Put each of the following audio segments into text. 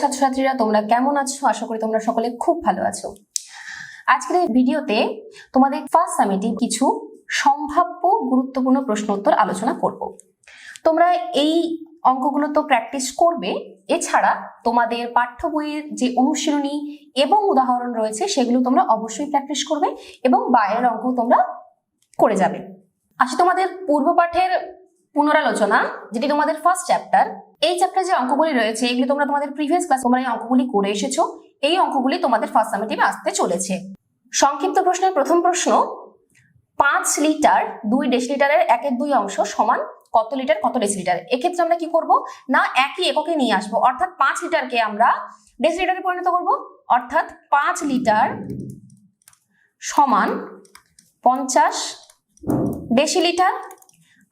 ছাত্রছাত্রীরা তোমরা কেমন আছো? আশা করি তোমরা সকলে খুব ভালো আছো। আজকের এই ভিডিওতে তোমাদের ফার্স্ট সামিটে কিছু সম্ভাব্য গুরুত্বপূর্ণ প্রশ্ন উত্তর আলোচনা করব। তোমরা এই অঙ্কগুলো তো প্র্যাকটিস করবে। এছাড়া তোমাদের পাঠ্য বইয়ের যে অনুশীলনী এবং উদাহরণ রয়েছে, সেগুলো তোমরা অবশ্যই প্র্যাকটিস করবে এবং বাইরের অঙ্ক তোমরা করে যাবে। আসলে তোমাদের পূর্ব পাঠের পুনরালোচনা, যেটি তোমাদের ফার্স্ট চ্যাপ্টার এই চ্যাপ্টারে যে অঙ্কগুলি রয়েছে, এগুলি তোমরা তোমাদের প্রিভিয়াস ক্লাস তোমরা এই অঙ্কগুলি করে এসেছ, এই অঙ্কগুলি তোমাদের ফার্স্ট সামেটিভে আসতে চলেছে। সংক্ষিপ্ত প্রশ্নের প্রথম প্রশ্ন, পাঁচ লিটার দুই ডেসিলিটারের একের দুই অংশ সমান কত লিটার, কত ডেসিলিটার এক্ষেত্রে আমরা কি করব? না, একই এককে নিয়ে আসব। অর্থাৎ পাঁচ লিটারকে আমরা ডেসিলিটারে পরিণত করব। অর্থাৎ পাঁচ লিটার সমান পঞ্চাশ ডেসিলিটার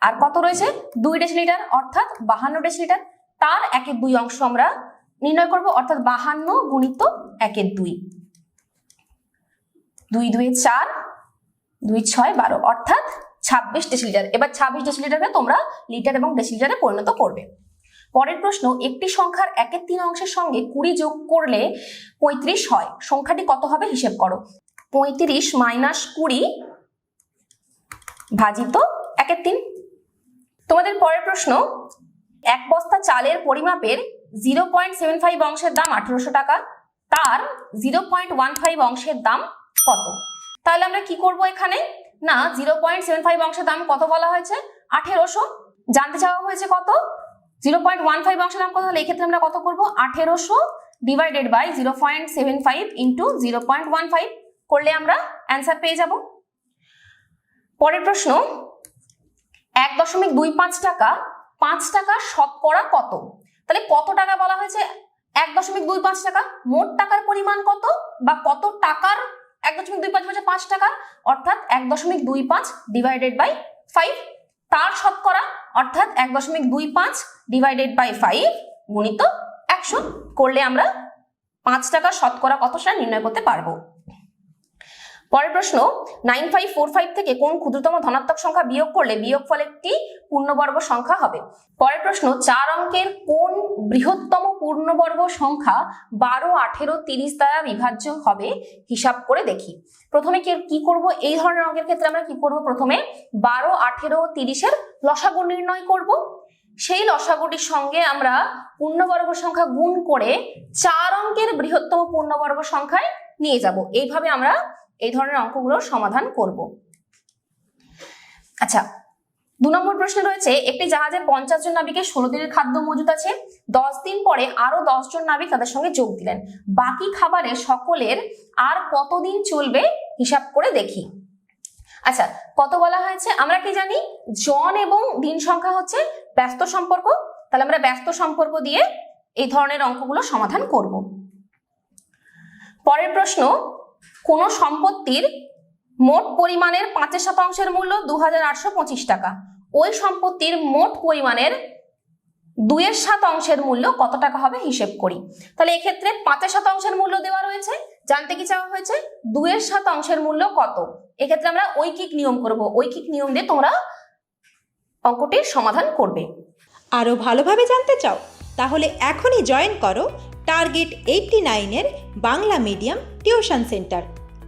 আর কত রয়েছে? দুই ডেসিলিটার অর্থাৎ বাহান্ন ডেসিলিটার তার একের দুই অংশ আমরা নির্ণয় করব, অর্থাৎ বাহান্ন গুণিত একের দুই। দুই দুই, চার, দুই, ছয়, বারো, অর্থাৎ ছাব্বিশ ডেসিলিটার এবার ছাব্বিশ ডেসিলিটারকে তোমরা লিটার এবং ডেসিলিটারে পরিণত করবে। পরের প্রশ্ন, একটি সংখ্যার একের তিন অংশের সঙ্গে কুড়ি যোগ করলে পঁয়ত্রিশ হয়। সংখ্যাটি কত হবে হিসেব করো। পঁয়ত্রিশ মাইনাস কুড়ি ভাজিত একের তিন। তোমাদের পরের প্রশ্ন, এক বস্তা চালের পরিমাপের জিরো পয়েন্ট সেভেন ফাইভ অংশের দাম আঠেরোশো টাকা, তার জিরো পয়েন্ট ওয়ান ফাইভ অংশের দাম কত? তাহলে আমরা কি করব এখানে? না, জিরো পয়েন্ট সেভেন ফাইভ অংশের দাম কত বলা হয়েছে? আঠেরোশো। জানতে চাওয়া হয়েছে কত? জিরো পয়েন্ট ওয়ান ফাইভ অংশের দাম কত? তাহলে এক্ষেত্রে আমরা কত করব? আঠেরোশো divided by zero point seven five into zero point one five. করলে আমরা অ্যান্সার পেয়ে যাব। পরের প্রশ্ন এক দশমিক দুই পাঁচ টাকা পাঁচ টাকা শতকরা কত? তাহলে কত টাকা বলা হয়েছে? এক দশমিক দুই পাঁচ টাকা, মোট টাকার পরিমাণ কত? বা কত টাকার এক দশমিক দুই পাঁচ বলছে পাঁচ টাকা? অর্থাৎ এক দশমিক দুই পাঁচ ডিভাইডেড বাই ফাইভ তার শতকরা অর্থাৎ এক দশমিক দুই পাঁচ ডিভাইডেড বাই ফাইভ গুণিত একশো। করলে আমরা পাঁচ টাকা শতকরা কত সেটা নির্ণয় করতে পারব। পরের প্রশ্ন নাইন ফাইভ ফোর ফাইভ থেকে কোন ক্ষুদ্রতম ধনাত্মক সংখ্যা বিয়োগ করলে বিয়োগ বিয়োগফল একটি পূর্ণবর্গ সংখ্যা হবে? পরের প্রশ্ন, চার অঙ্কের কোন বৃহত্তম পূর্ণবর্গ সংখ্যা বারো, আঠেরো, তিরিশ দ্বারা বিভাজ্য হবে? হিসাব করে দেখি। প্রথমে কি করব? এই ধরনের অঙ্কের ক্ষেত্রে আমরা কি করব? প্রথমে বারো, আঠেরো, তিরিশের লসাগু নির্ণয় করব। সেই লসাগুটির সঙ্গে আমরা পূর্ণবর্গ সংখ্যা গুণ করে চার অঙ্কের বৃহত্তম পূর্ণবর্গ সংখ্যায় নিয়ে যাব। এইভাবে আমরা এই ধরনের অঙ্কগুলোর সমাধান করব। আচ্ছা দু নম্বর প্রশ্ন রয়েছে, একটি জাহাজে পঞ্চাশ জন নাবিকের ষোলো দিনের খাদ্য মজুদ আছে। দশ দিন পরে আরও দশ জন নাবিক তাদের সঙ্গে যোগ দিলেন। বাকি খাবারে সকলের আর কতদিন চলবে হিসাব করে দেখি। আচ্ছা কত বলা হয়েছে? আমরা কি জানি? জন এবং দিন সংখ্যা হচ্ছে ব্যস্ত সম্পর্ক। তাহলে আমরা ব্যস্ত সম্পর্ক দিয়ে এই ধরনের অঙ্কগুলো সমাধান করব। পরের প্রশ্ন কোন সম্পত্তির মোট পরিমাণের পাঁচের শতাংশের মূল্য দু হাজার আটশো পঁচিশ টাকা। ওই সম্পত্তির মোট পরিমাণের দুইয়ের সাত অংশের মূল্য কত টাকা হবে হিসেব করি। তাহলে এক্ষেত্রে পাঁচের শতাংশের মূল্য দেওয়া রয়েছে। জানতে কি চাওয়া হয়েছে? দুইয়ের সাত অংশের মূল্য কত? এক্ষেত্রে আমরা ঐকিক নিয়ম করব। ঐকিক নিয়ম দিয়ে তোমরা অঙ্কটির সমাধান করবে। আরও ভালোভাবে জানতে চাও? তাহলে এখনই জয়েন করো টার্গেট এইটটি নাইনের Bangla medium tuition centre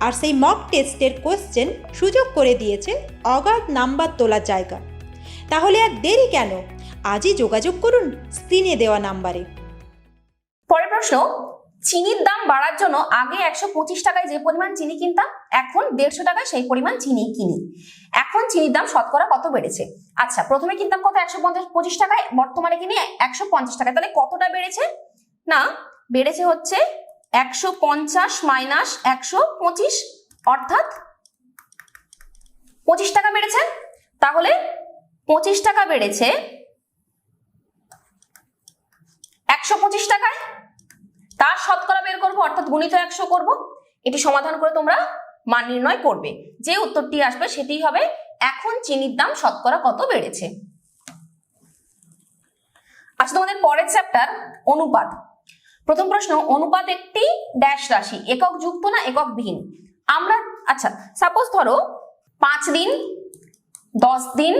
আর সেই মক টেস্টের কোশ্চেন সুযোগ করে দিয়েছে অগাধ নাম্বার তোলার জায়গা। তাহলে আর দেরি কেন? আজই যোগাযোগ করুন স্ক্রিনে দেওয়া নাম্বারে পরের প্রশ্ন, চিনির দাম বাড়ার জন্য আগে একশো পঁচিশ টাকায় যে পরিমাণ চিনি কিনতাম, এখন দেড়শো টাকায় সেই পরিমাণ চিনি কিনি। এখন চিনির দাম শতকরা কত বেড়েছে? আচ্ছা প্রথমে কিনতাম কত? একশো পঞ্চাশ পঁচিশ টাকায়, বর্তমানে কিনি একশো পঞ্চাশ টাকায়। তাহলে কতটা বেড়েছে? না, বেড়েছে হচ্ছে একশো পঞ্চাশ মাইনাস একশো পঁচিশ, অর্থাৎ পঁচিশ টাকা বেড়েছে। তাহলে পঁচিশ টাকা বেড়েছে একশো পঁচিশ টাকায়। তার শতকরা বের করব, অর্থাৎ গুণিত একশো করব। এটি সমাধান করে তোমরা মান নির্ণয় করবে। যে উত্তরটি আসবে সেটি হবে এখন চিনির দাম শতকরা কত বেড়েছে। আচ্ছা তোমাদের পরের চ্যাপ্টার অনুপাত। প্রথম প্রশ্ন, অনুপাত একটি ড্যাশ রাশি, একক যুক্ত না একক বিহীন? আমরা আচ্ছা সাপোজ ধরো, পাঁচ দিন, দশ দিন,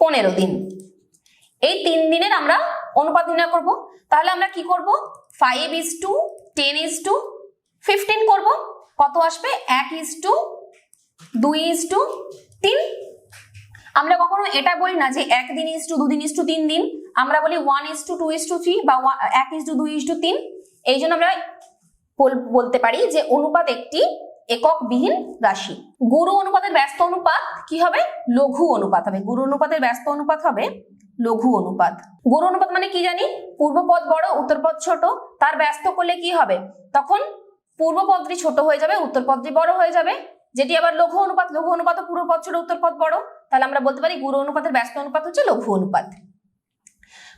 পনেরো দিন। এই তিন দিনের আমরা অনুপাত নির্ণয় করব। তাহলে আমরা কি করব? Five is to ten is to fifteen করব। কত আসবে? এক ইজ টু দুই ইজ টু তিন। আমরা কখনো এটা বলি না যে একদিন ইজ টু দুদিন ইজ টু তিন দিন। আমরা বলি one is to two is to three বা এক ইজ টু দুই ইজ টু তিন। এই জন্য আমরা বলতে পারি যে অনুপাত একটি একক বিহীন রাশি। গুরু অনুপাতের ব্যস্ত অনুপাত কি হবে? লঘু অনুপাত হবে। গুরু অনুপাতের ব্যস্ত অনুপাত হবে লঘু অনুপাত। গুরু অনুপাত মানে কি জানি? পূর্বপদ বড় উত্তরপদ ছোট। তার ব্যস্ত করলে কি হবে? তখন পূর্বপদটি ছোট হয়ে যাবে উত্তরপদটি বড় হয়ে যাবে। যেটি আবার লঘু অনুপাত লঘু অনুপাত পূর্বপদ ছোট উত্তরপদ বড়। তাহলে আমরা বলতে পারি গুরু অনুপাতের ব্যস্ত অনুপাত হচ্ছে লঘু অনুপাত।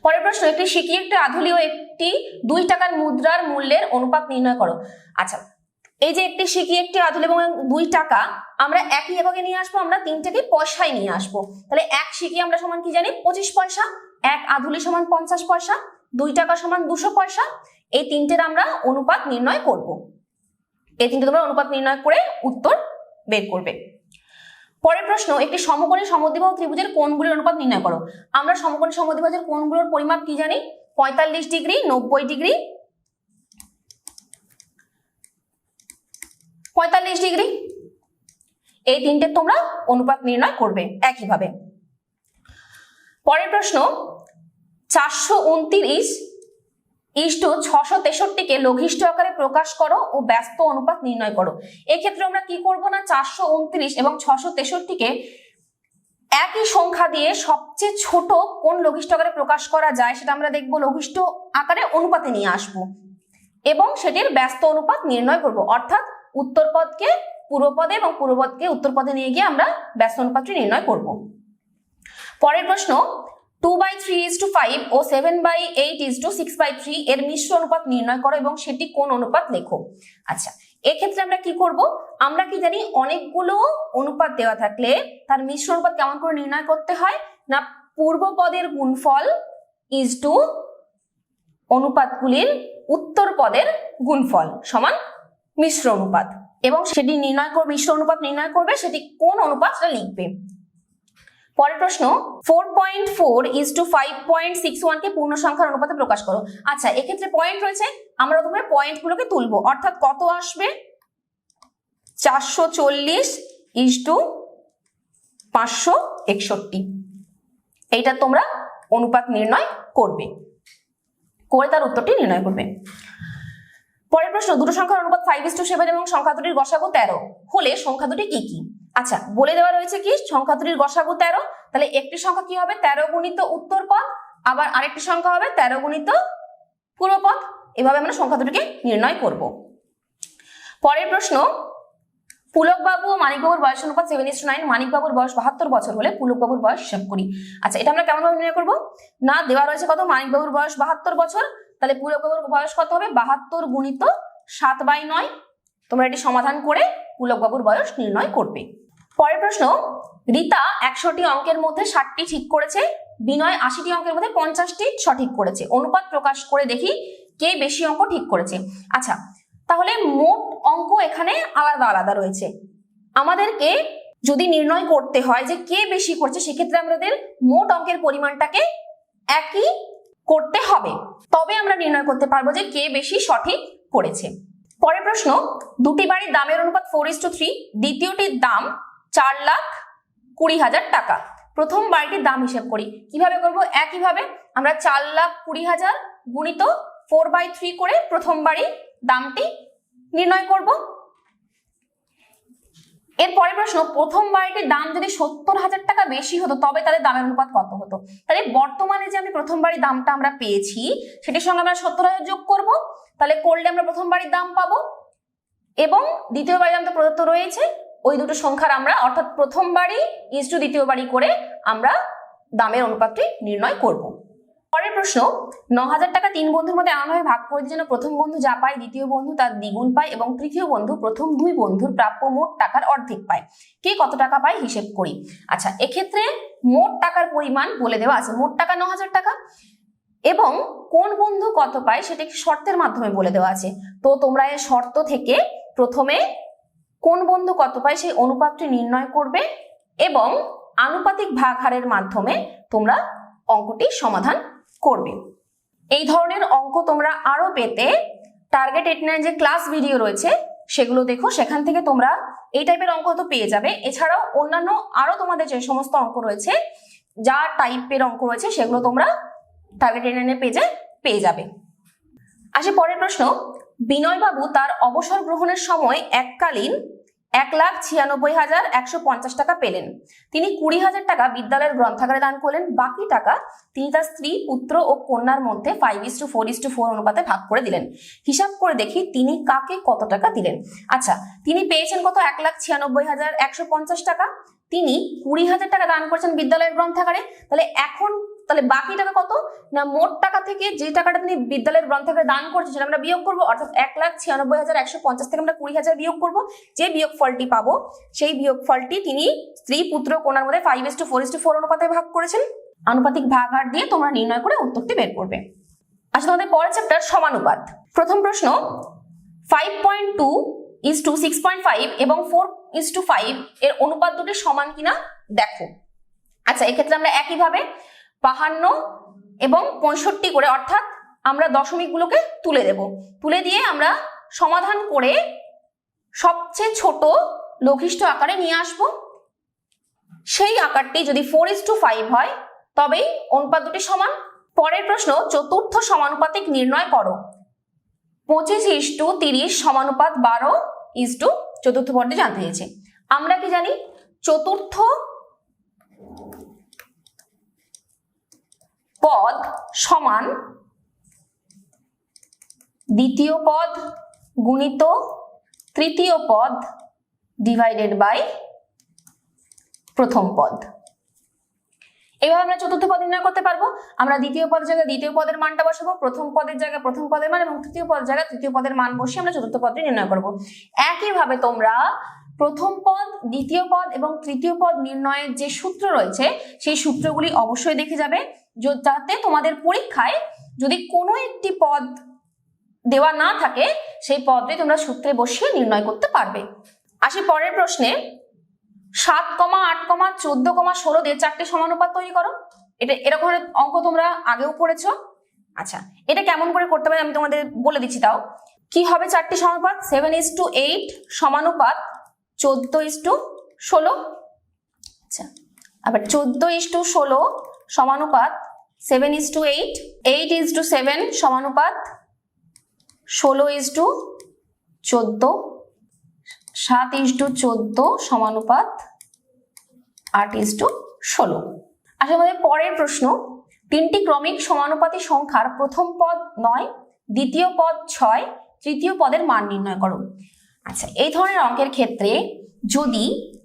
পরের প্রশ্ন, একটি সিকি একটি আধুলি ও একটি দুই টাকার মুদ্রার মূল্যের অনুপাত নির্ণয় করো। আচ্ছা এই যে একটি সিকি একটি আধুলি এবং দুই টাকা, আমরা একই এককে নিয়ে আসব, আমরা তিনটাকে পয়সায় নিয়ে আসব। তাহলে এক সিকি আমরা সমান কি জানি? পঁচিশ পয়সা। এক আধুলি সমান পঞ্চাশ পয়সা। দুই টাকা সমান দুশো পয়সা। এই তিনটের আমরা অনুপাত নির্ণয় করব। এই তিনটে তোমরা অনুপাত নির্ণয় করে উত্তর বের করবে। পরের প্রশ্ন, একটি সমকোণী সমদ্বিবাহু ত্রিভুজের কোণগুলির অনুপাত নির্ণয় করো। আমরা সমকোণী সমদ্বিবাহুর কোণগুলোর পরিমাপ কি জানি? পঁয়তাল্লিশ ডিগ্রি, নব্বই ডিগ্রি। পঁয়তাল্লিশ ডিগ্রি। এই তিনটে তোমরা অনুপাত নির্ণয় করবে একইভাবে। পরের প্রশ্ন, চারশো উনত্রিশ ইস্টু ছশো তেষট্টিকে লঘিষ্ঠ আকারে প্রকাশ করো ও ব্যস্ত অনুপাত নির্ণয় করো। এক্ষেত্রে আমরা কি করব না? চারশো উনত্রিশ এবং ছশো তেষট্টিকে একই সংখ্যা দিয়ে সবচেয়ে ছোট কোন লঘিষ্ঠ আকারে প্রকাশ করা যায় সেটা আমরা দেখব লঘিষ্ঠ আকারে অনুপাতে নিয়ে আসব। এবং সেটির ব্যস্ত অনুপাত নির্ণয় করব। অর্থাৎ উত্তর উত্তরপদকে পূর্বপদে এবং পূর্বপদকে উত্তরপদে নিয়ে গিয়ে আমরা ব্যস্ত অনুপাতটি নির্ণয় করব। পরের প্রশ্ন two by three is to five O seven by eight is to six by three এর মিশ্র অনুপাত নির্ণয় করো এবং সেটি কোন অনুপাত লেখো। আচ্ছা এক্ষেত্রে আমরা কি করব? আমরা কি জানি অনেকগুলো অনুপাত দেওয়া থাকলে তার মিশ্র অনুপাত কেমন করে নির্ণয় করতে হয়? না, পূর্ব পদের গুণফল ইজ টু অনুপাতগুলির উত্তর পদের গুণফল সমান মিশ্র অনুপাত। এবং সেটি নির্ণয় মিশ্র অনুপাত নির্ণয় করবে, সেটি কোন অনুপাত লিখবে। পরের প্রশ্ন four point four is to five point six ওয়ানকে পূর্ণ সংখ্যার অনুপাতে প্রকাশ করো। আচ্ছা এক্ষেত্রে পয়েন্ট রয়েছে, আমরা প্রথমে পয়েন্টগুলোকে তুলবো। অর্থাৎ কত আসবে? চারশো চল্লিশ ইজ টু পাঁচশো একষট্টি। এইটা তোমরা অনুপাত নির্ণয় করবে। করে তার উত্তরটি নির্ণয় করবে। পরের প্রশ্ন, দুটো সংখ্যার অনুপাত ফাইভ ইস টু সেভেন এবং সংখ্যা দুটির গসাগু তেরো। হলে সংখ্যা দুটি কি কি? আচ্ছা বলে দেওয়া রয়েছে কি? সংখ্যা দুটির গসাগু তেরো। তাহলে একটি সংখ্যা কি হবে? তেরো গুণিত উত্তর পদ। আবার আরেকটি সংখ্যা হবে তেরো গুণিত পূর্বপদ এভাবে আমরা সংখ্যা দুটিকে নির্ণয় করব। পরের প্রশ্ন, পুলকবাবু ও মানিকবাবুর বয়স অনুপাত সেভেন ইস নাইন মানিকবাবুর বয়স বাহাত্তর বছর হলে পুলকবাবুর বয়স হিসাব করি। আচ্ছা এটা আমরা কেমনভাবে নির্ণয় করব? না, দেওয়া রয়েছে কত? মানিকবাবুর বয়স বাহাত্তর বছর। তাহলে পুলকবাবুর বয়স কত হবে? বাহাত্তর গুণিত সাত বাই নয়। তোমরা এটি সমাধান করে পুলকবাবুর বয়স নির্ণয় করবে। পরের প্রশ্ন, রীতা একশোটি অঙ্কের মধ্যে ষাটটি ঠিক করেছে, বিনয় আশিটি অঙ্কের মধ্যে পঞ্চাশটি সঠিক করেছে। অনুপাত প্রকাশ করে দেখি কে বেশি অঙ্ক ঠিক করেছে। আচ্ছা তাহলে মোট অঙ্ক এখানে আলাদা আলাদা রয়েছে। আমাদেরকে যদি নির্ণয় করতে হয় যে কে বেশি করছে, সেক্ষেত্রে আমাদের মোট অঙ্কের পরিমাণটাকে একই করতে হবে। তবে আমরা নির্ণয় করতে পারব যে কে বেশি সঠিক করেছে। পরের প্রশ্ন, দুটি বাড়ির দামের অনুপাত ফোর ইস টু থ্রি দ্বিতীয়টির দাম চার লাখ কুড়ি হাজার টাকা। প্রথম বাড়িটির দাম হিসেব করি। কীভাবে করব? একইভাবে আমরা চার লাখ কুড়ি হাজার গুণিত ফোর বাই থ্রি করে প্রথম বাড়ির দামটি নির্ণয় করব। এর পরের প্রশ্ন, প্রথম বাড়িটির দাম যদি সত্তর হাজার টাকা বেশি হতো, তবে তাদের দামের অনুপাত কত হতো? তাহলে বর্তমানে যে আমি প্রথম বাড়ির দামটা আমরা পেয়েছি, সেটির সঙ্গে আমরা সত্তর হাজার যোগ করব। তাহলে করলে আমরা প্রথম বাড়ির দাম পাবো। এবং দ্বিতীয় বাড়ির দাম তো প্রদত্ত রয়েছে। ওই দুটো সংখ্যার আমরা, অর্থাৎ প্রথম বাড়ি ইস টু দ্বিতীয় বাড়ি করে আমরা দামের অনুপাতটি নির্ণয় করব। পরের প্রশ্ন ন হাজার টাকা তিন বন্ধুর মধ্যে এমনভাবে ভাগ করে যেন প্রথম বন্ধু যা পায়, দ্বিতীয় বন্ধু তার দ্বিগুণ পায় এবং তৃতীয় বন্ধু প্রথম দুই বন্ধুর প্রাপ্য মোট টাকার অর্ধেক পায়। কে কত টাকা পায় হিসেব করি। আচ্ছা এক্ষেত্রে মোট টাকার পরিমাণ বলে দেওয়া আছে। মোট টাকা ন হাজার টাকা। এবং কোন বন্ধু কত পায় সেটা শর্তের মাধ্যমে বলে দেওয়া আছে। তো তোমরা এই শর্ত থেকে প্রথমে কোন বন্ধু কত পায় সেই অনুপাতটি নির্ণয় করবে এবং আনুপাতিক ভাগ হারের মাধ্যমে তোমরা অঙ্কটি সমাধান করবে। এই ধরনের অঙ্ক তোমরা আরও পেতে টার্গেট এইট নাইন যে ক্লাস ভিডিও রয়েছে, সেগুলো দেখো, সেখান থেকে তোমরা এই টাইপের অঙ্ক তো পেয়ে যাবে। এছাড়াও অন্যান্য আরও তোমাদের যে সমস্ত অঙ্ক রয়েছে, যা টাইপের অঙ্ক রয়েছে, সেগুলো তোমরা টার্গেট এইট পেজে পেয়ে যাবে। আসে পরের প্রশ্ন, বিনয়বাবু তার অবসর গ্রহণের সময় এককালীন এক লাখ ছিয়ানব্বই হাজার একশো পঞ্চাশ টাকা পেলেন। তিনি কুড়ি হাজার টাকা বিদ্যালয়ের গ্রন্থাগারে দান করলেন, বাকি টাকা তিনি তার স্ত্রী, পুত্র ও কন্যার মধ্যে five is to four is to four অনুপাতে ভাগ করে দিলেন। হিসাব করে দেখি তিনি কাকে কত টাকা দিলেন। আচ্ছা তিনি পেয়েছেন কত? এক লাখ ছিয়ানব্বই হাজার একশো পঞ্চাশ টাকা। তিনি কুড়ি হাজার টাকা দান করেছেন বিদ্যালয়ের গ্রন্থাগারে। তাহলে এখন তাহলে বাকি টাকা কত? না, মোট টাকা থেকে যে টাকাটা তিনি বিদ্যালয়ের গ্রন্থাগারে দান করছেন সেটা আমরা বিয়োগ করব, অর্থাৎ এক লাখ ছিয়ানব্বই হাজার একশো পঞ্চাশ থেকে আমরা কুড়ি হাজার বিয়োগ করব। যে বিয়োগ ফলটি পাবো, সেই বিয়োগ ফলটি তিনি স্ত্রী পুত্র কোনার মধ্যে five is to four is to four অনুপাতে ভাগ করেছেন। আনুপাতিক ভাগ হার দিয়ে তোমরা নির্ণয় করে উত্তরটি বের করবে। আচ্ছা তোমাদের পরের চ্যাপ্টার সমানুপাত। প্রথম প্রশ্ন five point two is two six point five এবং ফোর ইস টু ফাইভ এর অনুপাত দুটি সমান কিনা? দেখো। আচ্ছা এক্ষেত্রে আমরা একইভাবে বাহান্ন এবং পঁয়ষট্টি করে, অর্থাৎ আমরা দশমিকগুলোকে তুলে দেব। তুলে দিয়ে আমরা সমাধান করে সবচেয়ে ছোট লঘিষ্ঠ আকারে নিয়ে আসব। সেই আকারটি যদি ফোর ইস টু ফাইভ হয়, তবেই অনুপাত দুটি সমান। পরের প্রশ্ন, চতুর্থ সমানুপাতিক নির্ণয় করো। পঁচিশ ইস টু তিরিশ সমানুপাত বারো ইস টু চতুর্থ পদটি জানতে চেয়েছে। আমরা কি জানি? চতুর্থ পদ সমান দ্বিতীয় পদ গুণিত তৃতীয় পদ ডিভাইডেড বাই প্রথম পদ। এভাবে আমরা চতুর্থ পদ নির্ণয় করতে পারব। আমরা দ্বিতীয় পদের জায়গায় দ্বিতীয় পদের মানটা বসাবো, প্রথম পদের জায়গায় প্রথম পদের মান এবং তৃতীয় পদের জায়গায় তৃতীয় পদের মান বসিয়ে আমরা চতুর্থ পদটি নির্ণয় করব। একইভাবে তোমরা প্রথম পদ, দ্বিতীয় পদ এবং তৃতীয় পদ নির্ণয়ের যে সূত্র রয়েছে, সেই সূত্রগুলি অবশ্যই দেখে যাবে। যাতে তোমাদের পরীক্ষায় যদি কোনো একটি পদ দেওয়া না থাকে, সেই পদটি তোমরা সূত্রে বসিয়ে নির্ণয় করতে পারবে। আসি পরের প্রশ্নে। সাত কমা আট কমা চোদ্দ কমা ষোলো দিয়ে চারটি সমানুপাত তৈরি করো। এটা এরকম অঙ্ক তোমরা আগেও করেছ আচ্ছা এটা কেমন করে করতে পারে আমি তোমাদের বলে দিচ্ছি তাও। কি হবে চারটি সমানুপাত? সেভেন ইস টু এইট সমানুপাত চোদ্দ ইস টু ষোলো। আচ্ছা আবার চোদ্দ ইস টু ষোলো সমানুপাত seven is to eight eight is to seven সমানুপাত ষোলো ইস টু চোদ্দ, সাত ইস টু চোদ্দ সমানুপাত আট ইস টু ষোলো। আসলে আমাদের পরের প্রশ্ন, তিনটি ক্রমিক সমানুপাতি সংখ্যার প্রথম পদ নয়, দ্বিতীয় পদ ছয়, তৃতীয় পদের মান নির্ণয় করো। আচ্ছা এই ধরনের অঙ্কের ক্ষেত্রে যদি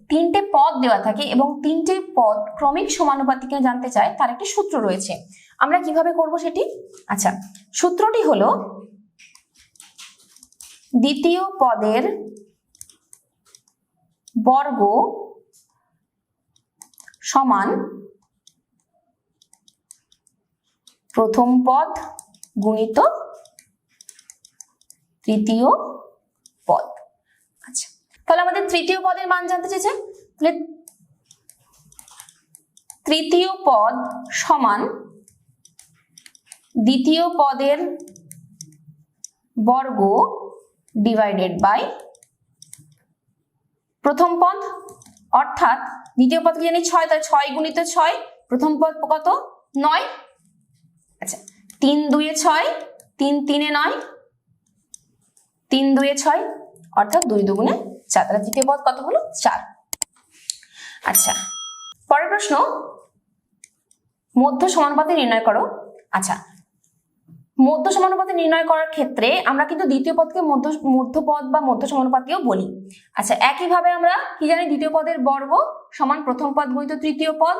তিনটে পদ দেওয়া থাকে এবং তিনটে পদ ক্রমিক সমানুপাতিকে জানতে চায়, তার একটি সূত্র রয়েছে। আমরা কীভাবে করব সেটি? আচ্ছা সূত্রটি হলো দ্বিতীয় পদের বর্গ সমান প্রথম পদ গুণিত তৃতীয় পদ। তাহলে আমাদের তৃতীয় পদের মান জানতে চেয়েছে তাহলে তৃতীয় পদ সমান দ্বিতীয় পদের বর্গ ডিভাইডেড বাই প্রথম পদ, অর্থাৎ দ্বিতীয় পদকে জানি ছয়? তাহলে ছয় গুণিত ছয়, প্রথম পদ কত? নয়। আচ্ছা তিন দুয়ে ছয়, তিন তিনে নয়, তিন দুয়ে ছয়, অর্থাৎ দুই দুগুণে চার তাহলে তৃতীয় পদ কত হলো? চার। আচ্ছা পরের প্রশ্ন, মধ্য সমানুপাতে নির্ণয় করো। আচ্ছা মধ্য সমানুপাতে নির্ণয় করার ক্ষেত্রে আমরা কিন্তু দ্বিতীয় পদকে মধ্য মধ্যপদ বা মধ্য সমানুপাতিও বলি। আচ্ছা একইভাবে আমরা কি জানি দ্বিতীয় পদের বর্গ সমান প্রথম পদ গুণিত তৃতীয় পদ।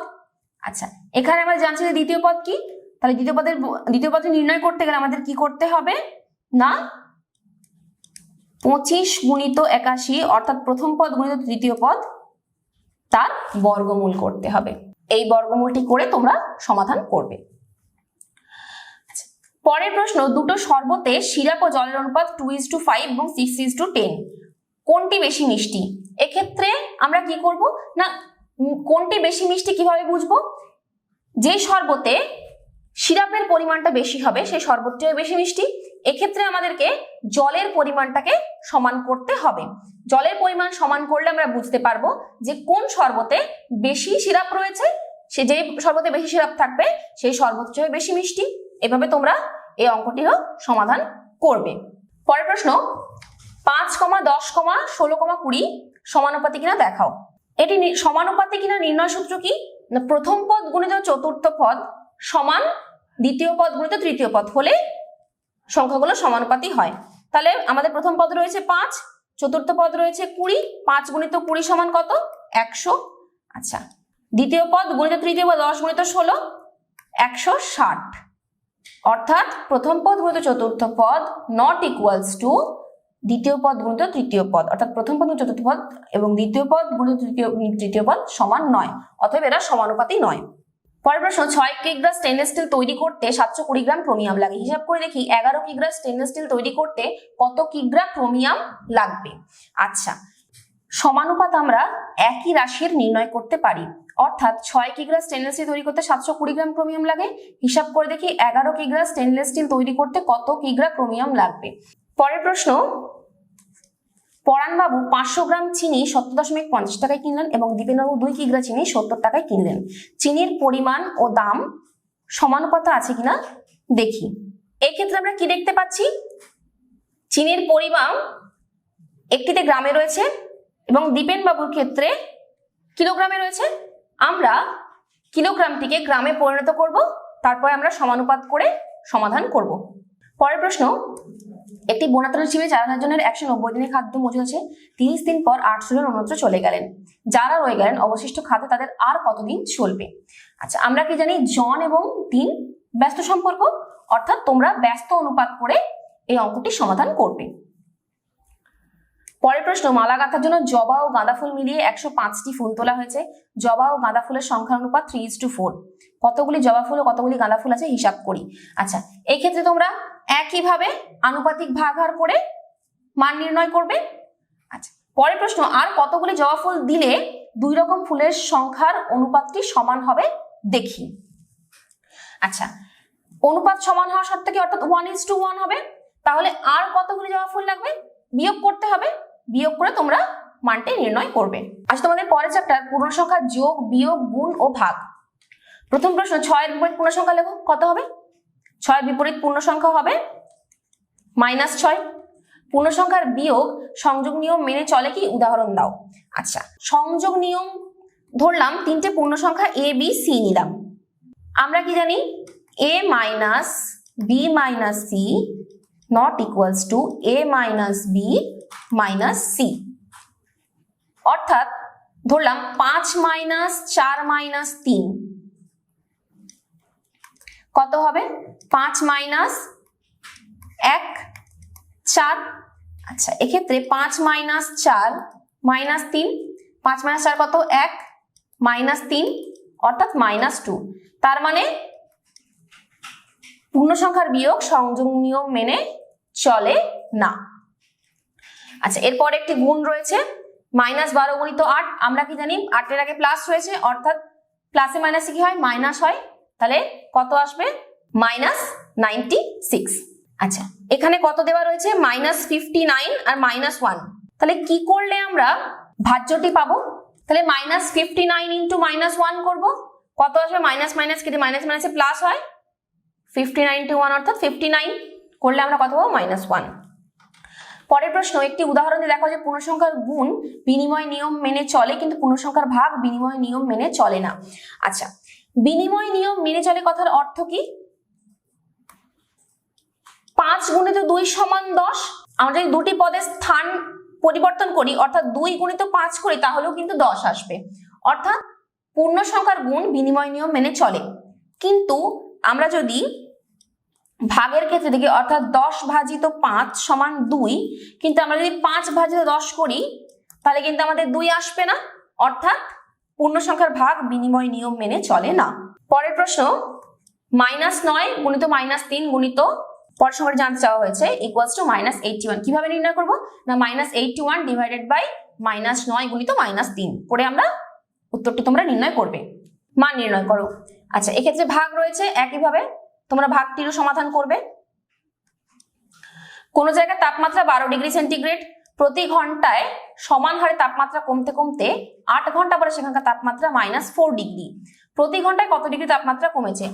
আচ্ছা এখানে আমরা জানছি যে দ্বিতীয় পদ কি? তাহলে দ্বিতীয় পদের দ্বিতীয় পদে নির্ণয় করতে গেলে আমাদের কি করতে হবে? না পঁচিশ গুণিত একাশি অর্থাৎ প্রথম পদ গুণিত তৃতীয় পদ তার বর্গমূল করতে হবে। এই বর্গমূলটি করে তোমরা সমাধান করবে। আচ্ছা, পরের প্রশ্ন দুটো শরবতে সিরাপ ও জলের অনুপাত টু ইজ টু ফাইভ এবং সিক্স ইজ টু টেন কোনটি বেশি মিষ্টি? এক্ষেত্রে আমরা কি করব? না কোনটি বেশি মিষ্টি কীভাবে বুঝব? যে শরবতে সিরাপের পরিমাণটা বেশি হবে, সেই শরবতটাই বেশি মিষ্টি। এক্ষেত্রে আমাদেরকে জলের পরিমাণটাকে সমান করতে হবে। জলের পরিমাণ সমান করলে আমরা বুঝতে পারব যে কোন শরবতে বেশি সিরাপ রয়েছে, সে যে শরবতে বেশি সিরাপ থাকবে, সেই শরবতটা হবে বেশি মিষ্টি। এভাবে তোমরা এই অঙ্কটিরও সমাধান করবে। পরের প্রশ্ন, পাঁচ কমা দশ কমা ষোলো কমা কুড়ি সমানুপাতি কিনা দেখাও। এটি সমানুপাতি কিনা নির্ণয় সূত্র কি? প্রথম পদ গুণিত চতুর্থ পদ সমান দ্বিতীয় পদ গুণিত তৃতীয় পদ হলে সংখ্যাগুলো সমানুপাতি হয়। তাহলে আমাদের প্রথম পদ রয়েছে পাঁচ, চতুর্থ পদ রয়েছে কুড়ি, পাঁচ গুণিত কুড়ি সমান কত? একশো। আচ্ছা দ্বিতীয় পদ গুণিত তৃতীয় পদ দশ গুণিত ষোলো, একশো ষাট। অর্থাৎ প্রথম পদ গুণিত চতুর্থ পদ নট ইকুয়ালস টু দ্বিতীয় পদ গুণিত তৃতীয় পদ। অর্থাৎ প্রথম পদ চতুর্থ পদ এবং দ্বিতীয় পদ গুণিত তৃতীয় তৃতীয় পদ সমান নয়, অতএব এরা সমানুপাতি নয়। পরের প্রশ্ন, ছয় কিগ্রা স্টেনলেস স্টিল তৈরি করতে সাতশো কুড়ি গ্রাম ক্রোমিয়াম লাগে। হিসাব করে দেখি, এগারো কিগ্রা স্টেনলেস স্টিল তৈরি করতে কত কিগ্রা ক্রোমিয়াম লাগবে? আচ্ছা সমানুপাত আমরা একই রাশির নির্ণয় করতে পারি। অর্থাৎ ছয় কিগ্রা স্টেনলেস স্টিল তৈরি করতে সাতশো কুড়ি গ্রাম ক্রোমিয়াম লাগে। হিসাব করে দেখি, এগারো কিগ্রা স্টেনলেস স্টিল তৈরি করতে কত কিগ্রা ক্রোমিয়াম লাগবে? পরের প্রশ্ন পরাণবাবু পাঁচশো গ্রাম চিনি সত্তর দশমিক পঞ্চাশ টাকায় কিনলেন এবং দীপেনবাবু দুই কিগ্রা চিনি সত্তর টাকায় কিনলেন। চিনির পরিমাণ ও দাম সমানুপাত আছে কিনা দেখি। এক্ষেত্রে আমরা কি দেখতে পাচ্ছি? চিনির পরিমাণ একটিতে গ্রামে রয়েছে এবং দীপেন বাবুর ক্ষেত্রে কিলোগ্রামে রয়েছে। আমরা কিলোগ্রামটিকে গ্রামে পরিণত করব, তারপরে আমরা সমানুপাত করে সমাধান করব। পরের প্রশ্ন একটি বনাতনের শিবিরে চার হাজার একশো নব্বই দিনের খাদ্য মজুদ আছে। তিরিশ দিন পর আটশো জন অন্যত্র চলে গেলেন। যারা রয়ে গেলেন, অবশিষ্ট খাদ্য তাদের আর কতদিন চলবে? আচ্ছা আমরা কি জানি জন এবং দিন ব্যস্ত সম্পর্ক? অর্থাৎ তোমরা ব্যস্ত অনুপাত করে এই অঙ্কটি সমাধান করবে। পরের প্রশ্ন, মালা গাঁথার জন্য জবা ও গাঁদা ফুল মিলিয়ে একশো পাঁচটি ফুল তোলা হয়েছে। জবা ও গাঁদা ফুলের সংখ্যা অনুপাত থ্রি ইস টু ফোর কতগুলি জবা ফুল ও কতগুলি গাঁদা ফুল আছে, হিসাব করি। আচ্ছা এই ক্ষেত্রে তোমরা একইভাবে আনুপাতিক ভাগাহার করে মান নির্ণয় করবে। আচ্ছা পরের প্রশ্ন, আর কতগুলি জবা ফুল দিলে দুই রকম ফুলের সংখ্যার অনুপাতটি সমান হবে দেখি। আচ্ছা অনুপাত সমান হওয়া সত্ত্বে কি অর্থাৎ ওয়ান ইজ টু ওয়ান হবে? তাহলে আর কতগুলি জবা ফুল লাগবে? বিয়োগ করতে হবে। বিয়োগ করে তোমরা মানটি নির্ণয় করবে। আজ তোমাদের পরের চ্যাপ্টার পূর্ণ সংখ্যা যোগ বিয়োগ গুণ ও ভাগ। প্রথম প্রশ্ন, ছয়ের বিপরীত পূর্ণ সংখ্যা লেখো, কত হবে? ছয়ের বিপরীত পূর্ণ সংখ্যা হবে মাইনাস ছয়। পূর্ণ সংখ্যার বিয়োগ সংযোগ নিয়ম মেনে চলে কি? উদাহরণ দাও। আচ্ছা সংযোগ নিয়ম ধরলাম, তিনটে পূর্ণ সংখ্যা এ বি সি নিলাম। আমরা কি জানি? A minus B minus C not equals to A minus B minus C অর্থাৎ ধরলাম, পাঁচ মাইনাস চার মাইনাস তিন। কত হবে? পাঁচ মাইনাস এক চার। আচ্ছা এক্ষেত্রে পাঁচ মাইনাস চার, মাইনাস তিন। পাঁচ মাইনাস চার কত? এক, মাইনাস তিন, অর্থাৎ মাইনাস টু। তার মানে পূর্ণ সংখ্যার বিয়োগ সংযোগ নিয়ম মেনে চলে না। আচ্ছা এরপর একটি গুণ রয়েছে, মাইনাস বারো গুণিত আট। আমরা কি জানি? আটের আগে প্লাস রয়েছে অর্থাৎ প্লাসে মাইনাসে কি হয়? মাইনাস হয়। তাহলে কত আসবে? Minus ninety six. আচ্ছা এখানে কত দেওয়া রয়েছে? মাইনাস ফিফটি নাইন আর মাইনাস ওয়ান। তাহলে কি করলে আমরা ভাজ্যটি পাবো? তাহলে minus fifty nine into minus one করব। কত আসবে? মাইনাস মাইনাস কেটে মাইনাস মাইনাসে প্লাস হয়। ফিফটি নাইন টু ওয়ান অর্থাৎ ফিফটি নাইন করলে আমরা কত পাবো? Minus one. পরের প্রশ্ন, একটি উদাহরণ দিয়ে দেখো যে পূর্ণসংখ্যার গুণ বিনিময় নিয়ম মেনে চলে, কিন্তু পূর্ণসংখ্যার ভাগ বিনিময় নিয়ম মেনে চলে না। আচ্ছা বিনিময় নিয়ম মেনে চলে কথার অর্থ কি? পাঁচ গুণিত দুই সমান দশ। আমরা যদি দুটি পদের স্থান পরিবর্তন করি, অর্থাৎ দুই গুণিত পাঁচ করি, তাহলেও কিন্তু দশ আসবে। অর্থাৎ পূর্ণ সংখ্যার গুণ বিনিময় নিয়ম মেনে চলে। কিন্তু আমরা যদি ভাগের ক্ষেত্রে দেখি, অর্থাৎ দশ ভাজিত পাঁচ সমান দুই, কিন্তু আমরা যদি পাঁচ ভাজিত দশ করি, তাহলে কিন্তু আমাদের দুই আসবে না। অর্থাৎ পূর্ণ সংখ্যার ভাগ বিনিময় নিয়ম মেনে চলে না। পরের প্রশ্ন মাইনাস নয় গুণিত মাইনাস তিন গুণিত, পরের সংখ্যাটি জানতে চাওয়া হয়েছে equals to minus eighty one কীভাবে নির্ণয় করব? না minus eighty one divided by minus নয় গুণিত মাইনাস তিন। করে আমরা উত্তরটি তোমরা নির্ণয় করবে। মান নির্ণয় করো। আচ্ছা এক্ষেত্রে ভাগ রয়েছে একইভাবে, তোমরা ভাগটিরও সমাধান করবে। কোন জায়গায় তাপমাত্রা বারো ডিগ্রি সেন্টিগ্রেড প্রতি ঘন্টায় সমান হারে তাপমাত্রা কমতে কমতে আট ঘণ্টা পরে সেখানকার তাপমাত্রা মাইনাস ফোর ডিগ্রি প্রতি ঘন্টায় কত ডিগ্রি তাপমাত্রা কমেছে?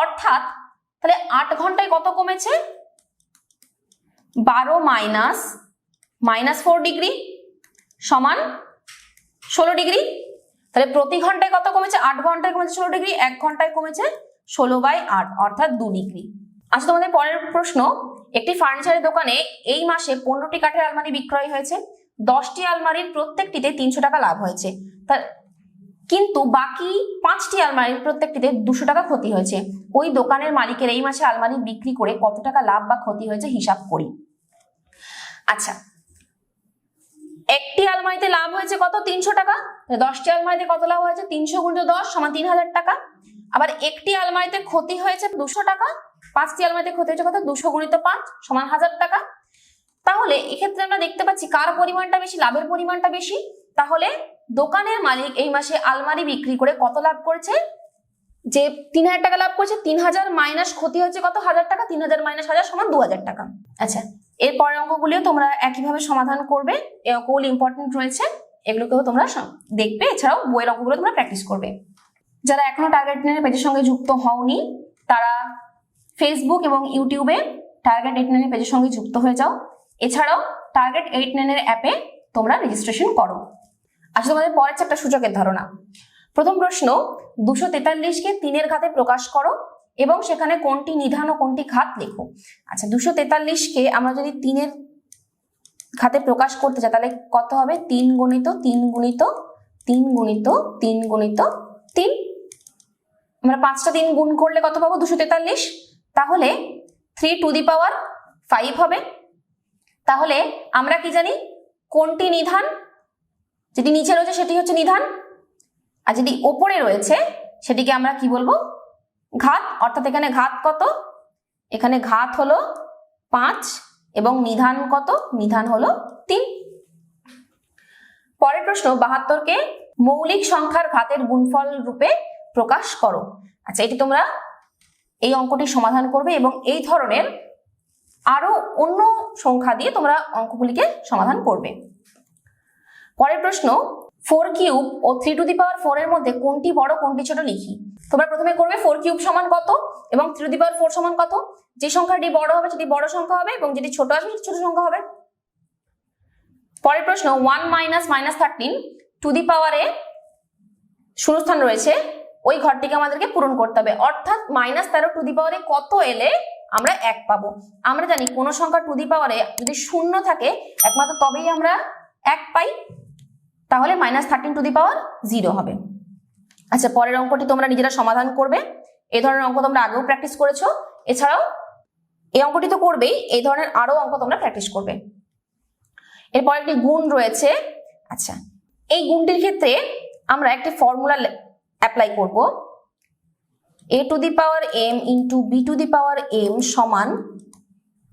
অর্থাৎ তাহলে আট ঘন্টায় কত কমেছে? বারো মাইনাস মাইনাস ফোর ডিগ্রি সমান ষোলো ডিগ্রি তাহলে প্রতি ঘন্টায় কত কমেছে? আট ঘন্টায় কমেছে ষোলো ডিগ্রি এক ঘন্টায় কমেছে ষোলো বাই আট, অর্থাৎ দু ডিগ্রি আচ্ছা তোমাদের পরের প্রশ্ন একটি ফার্নিচারের দোকানে এই মাসে পনেরোটি কাঠের আলমারি বিক্রয় হয়েছে। দশটি আলমারির প্রত্যেকটিতে তিনশো টাকা লাভ হয়েছে। তার কিন্তু বাকি পাঁচটি আলমারির প্রত্যেকটিতে দুশো টাকা ক্ষতি হয়েছে। ওই দোকানের মালিকের এই মাসে আলমারি বিক্রি করে কত টাকা লাভ বা ক্ষতি হয়েছে হিসাব করি। আচ্ছা একটি আলমারিতে লাভ হয়েছে কত? তিনশো টাকা। দশটি আলমারিতে কত লাভ হয়েছে? তিনশো গুণিত দশ সমান তিন হাজার টাকা। আবার একটি আলমারিতে ক্ষতি হয়েছে দুশো টাকা, পাঁচটি আলমারিতে ক্ষতি হয়েছে কত? দুশো গুণিত পাঁচ সমান হাজার টাকা। তাহলে এক্ষেত্রে আমরা দেখতে পাচ্ছি কার পরিমাণটা বেশি, লাভের পরিমাণটা বেশি? তাহলে দোকানের মালিক এই মাসে আলমারি বিক্রি করে কত লাভ করেছে? যে তিন হাজার টাকা লাভ করেছে, তিন হাজার মাইনাস ক্ষতি হয়েছে কত? হাজার টাকা, তিন হাজার মাইনাস হাজার সমান দু হাজার টাকা। আচ্ছা এর পরের অঙ্কগুলিও তোমরা একইভাবে সমাধান করবে। এই অঙ্কগুলো ইম্পর্টেন্ট রয়েছে, এগুলোকেও তোমরা দেখবে। এছাড়াও বইয়ের অঙ্কগুলো তোমরা প্র্যাকটিস করবে। যারা এখনও টার্গেট নেনের পেজের সঙ্গে যুক্ত হওনি, তারা ফেসবুক এবং ইউটিউবে টার্গেট এইট নাইনের পেজের সঙ্গে যুক্ত হয়ে যাও। এছাড়াও টার্গেট এইট নাইনের অ্যাপে তোমরা রেজিস্ট্রেশন করো। আচ্ছা তোমাদের পরের একটা সূচকের ধারণা। প্রথম প্রশ্ন, দুশো তেতাল্লিশকে তিনের ঘাতে প্রকাশ করো এবং সেখানে কোনটি নিধান ও কোনটি ঘাত লেখো। আচ্ছা দুশো তেতাল্লিশকে আমরা যদি তিনের ঘাতে প্রকাশ করতে চাই, তাহলে কত হবে? তিন গুণিত তিন গুণিত তিন গুণিত তিন গুণিত তিন। আমরা পাঁচটা দিন গুণ করলে কত পাবো? দুশো তেতাল্লিশ। তাহলে three to the power five হবে। তাহলে আমরা কি জানি? কোনটি নিধান? যেটি নিচে রয়েছে সেটি হচ্ছে নিধান। আর যেটি ওপরে রয়েছে সেটিকে আমরা কি বলব? ঘাত। অর্থাৎ এখানে ঘাত কত? এখানে ঘাত হলো পাঁচ এবং নিধান কত? নিধান হলো তিন। পরের প্রশ্ন, বাহাত্তরকে মৌলিক সংখ্যার ঘাতের গুণফল রূপে প্রকাশ করো। আচ্ছা এটি তোমরা এই অঙ্কটি সমাধান করবে এবং এই ধরনের আরও অন্য সংখ্যা দিয়ে তোমরা অঙ্কগুলিকে সমাধান করবে। পরের প্রশ্ন four cube O three to the power four এর মধ্যে কোনটি বড়, কোনটি ছোট লিখি? তোমরা প্রথমে করবে ফোর কিউব সমান কত এবং three to the power four সমান কত? যে সংখ্যাটি বড় হবে সেটি বড় সংখ্যা হবে এবং যেটি ছোট আসবে সেটি ছোট সংখ্যা হবে। পরের প্রশ্ন one minus minus thirteen to the পাওয়ারে শূন্যস্থান রয়েছে। ওই ঘরটিকে আমাদেরকে পূরণ করতে হবে। অর্থাৎ মাইনাস তেরো টু দি পাওয়ারে কত এলে আমরা এক পাবো। আমরা জানি কোন সংখ্যা টু দি পাওয়ারে যদি শূন্য থাকে, একমাত্র তবেই আমরা এক পাই। তাহলে minus thirteen to the power zero হবে। আচ্ছা পরের অঙ্কটি তোমরা নিজেরা সমাধান করবে। এই ধরনের অঙ্ক তোমরা আগেও প্র্যাকটিস করেছ। এছাড়াও এই অঙ্কটি তো করবেই, এই ধরনের আরও অঙ্ক তোমরা প্র্যাকটিস করবে। এরপর একটি গুণ রয়েছে। আচ্ছা এই গুণটির ক্ষেত্রে আমরা একটি ফর্মুলা অ্যাপ্লাই করব। A to the power M into B to the power M সমান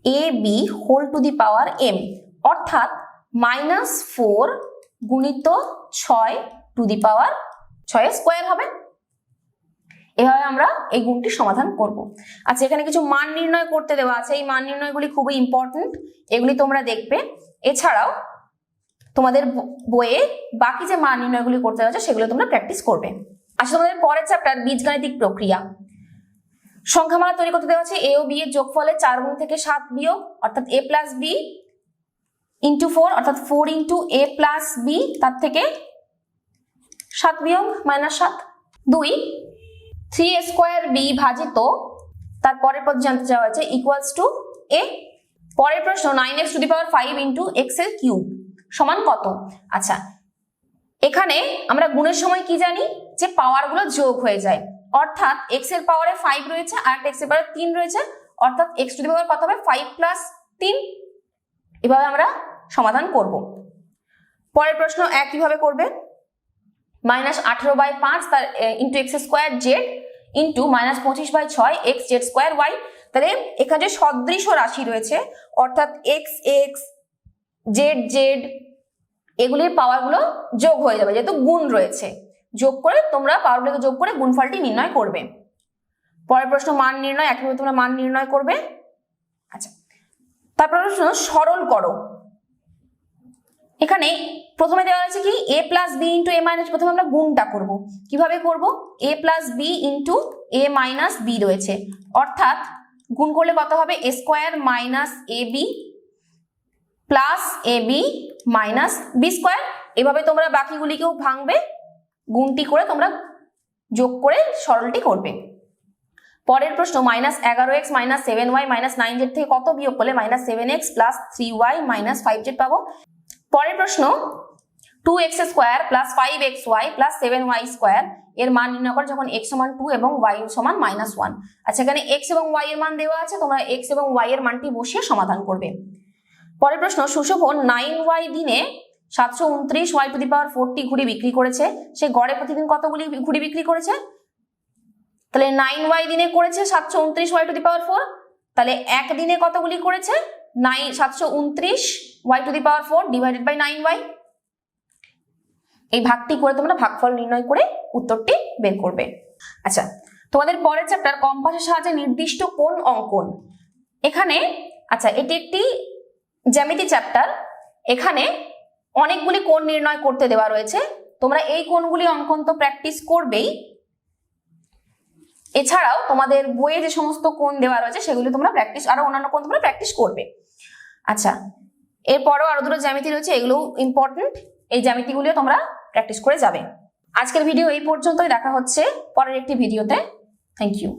A B whole to the power M অর্থাৎ মাইনাস ফোর গুণিত ছয় টু দি পাওয়ার ছয় স্কোয়ার হবে। এভাবে আমরা এই গুণটি সমাধান করব। আচ্ছা এখানে কিছু মান নির্ণয় করতে দেওয়া আছে। এই মান নির্ণয়গুলি খুবই ইম্পর্ট্যান্ট এগুলি তোমরা দেখবে। এছাড়াও তোমাদের বইয়ে বাকি যে মান নির্ণয়গুলি করতে দেওয়া আছে, সেগুলো তোমরা প্র্যাকটিস করবে। আচ্ছা তোমাদের পরের চ্যাপ্টার বীজগাণিতিক প্রক্রিয়া। সংখ্যামালা তৈরি করতে দেওয়া আছে এ ও বি এর যোগফলে চার গুণ থেকে সাত বিয়োগ, অর্থাৎ A plus B into four অর্থাৎ four into A plus B তার থেকে সাত বিয়োগ মাইনাস সাত। দুই থ্রি স্কোয়ার বি ভাজিত, তার পরের পদ জানতে চাওয়া হয়েছে ইকুয়ালস টু এ পরের প্রশ্ন nine X to the power five into এক্সের কিউব সমান কত? আচ্ছা এখানে আমরা গুণের সময় কি জানি? যে পাওয়ারগুলো যোগ হয়ে যায়। অর্থাৎ এক্সের পাওয়ারে ফাইভ রয়েছে আর এক্সের পাওয়ারে তিন রয়েছে। অর্থাৎ এক্স টু দি পাওয়ার কত হবে? ফাইভ প্লাস তিন। এভাবে আমরা সমাধান করব। পরের প্রশ্ন একইভাবে করবে? মাইনাস আঠেরো বাই পাঁচ, তার into X square Z into minus পঁচিশ বাই ছয় এক্স জেড স্কোয়ার ওয়াই তাহলে এখানে যে সদৃশ রাশি রয়েছে, অর্থাৎ এক্স এক্স জেড জেড এগুলির পাওয়ারগুলো যোগ হয়ে যাবে, যেহেতু গুণ রয়েছে। যোগ করে তোমরা পাওয়ারগুলোকে যোগ করে গুণফলটি নির্ণয় করবে। পরের প্রশ্ন মান নির্ণয় একইভাবে তোমরা মান নির্ণয় করবে। আচ্ছা তারপর প্রশ্ন সরল করো। এখানে প্রথমে দেওয়া আছে কি? A plus B into A minus প্রথমে আমরা গুণটা করব। কীভাবে করব? A plus B into A minus B রয়েছে। অর্থাৎ গুণ করলে কত হবে? A square minus A B plus A B minus B square এভাবে তোমরা বাকিগুলিকেও ভাঙবে। গুণটি করে তোমরা যোগ করে সরলটি করবে। পরের প্রশ্ন মাইনাস এগারো X minus seven Y minus nine Z থেকে কত বিয়োগ করলে minus seven X plus three Y minus five Z পাবো? পরের প্রশ্ন two X square plus five X Y plus seven Y square এর মান নির্ণয় করে যখন এক্স সমান টু এবং ওয়াই সমান মাইনাস ওয়ান আচ্ছা এখানে এক্স এবং ওয়াই এর মান দেওয়া আছে, তোমরা এক্স এবং ওয়াই এর মানটি বসিয়ে সমাধান করবে। পরের প্রশ্ন, সুশোভন নাইন ওয়াই দিনে সাতশো উনত্রিশ Y to the power forty ঘুড়ি বিক্রি করেছে। সে গড়ে প্রতিদিন কতগুলি ঘুড়ি বিক্রি করেছে? তাহলে নাইন ওয়াই দিনে করেছে সাতশো উনত্রিশ Y to the power four তাহলে এক দিনে কতগুলি করেছে? নাইন সাতশো উনত্রিশ Y to the power four divided by nine Y এই ভাগটি করে তোমরা ভাগফল নির্ণয় করে উত্তরটি বের করবে। আচ্ছা তোমাদের পরের চ্যাপ্টার কম্পাসের সাহায্যে নির্দিষ্ট কোন অঙ্কন? এখানে আচ্ছা এটি একটি জ্যামিতি চ্যাপ্টার এখানে অনেকগুলি কোণ নির্ণয় করতে দেওয়া রয়েছে। তোমরা এই কোণগুলি অঙ্কন তো প্র্যাকটিস করবেই। এছাড়াও তোমাদের বইয়ে যে সমস্ত কোণ দেওয়া রয়েছে, সেগুলি তোমরা প্র্যাকটিস আরও অন্যান্য কোণ তোমরা প্র্যাকটিস করবে। আচ্ছা এরপরও আরও দুটো জ্যামিতি রয়েছে এগুলো ইম্পর্টেন্ট এই জ্যামিতিগুলিও তোমরা প্র্যাকটিস করে যাবে। আজকের ভিডিও এই পর্যন্তই, দেখা হচ্ছে পরের একটি ভিডিওতে থ্যাংক ইউ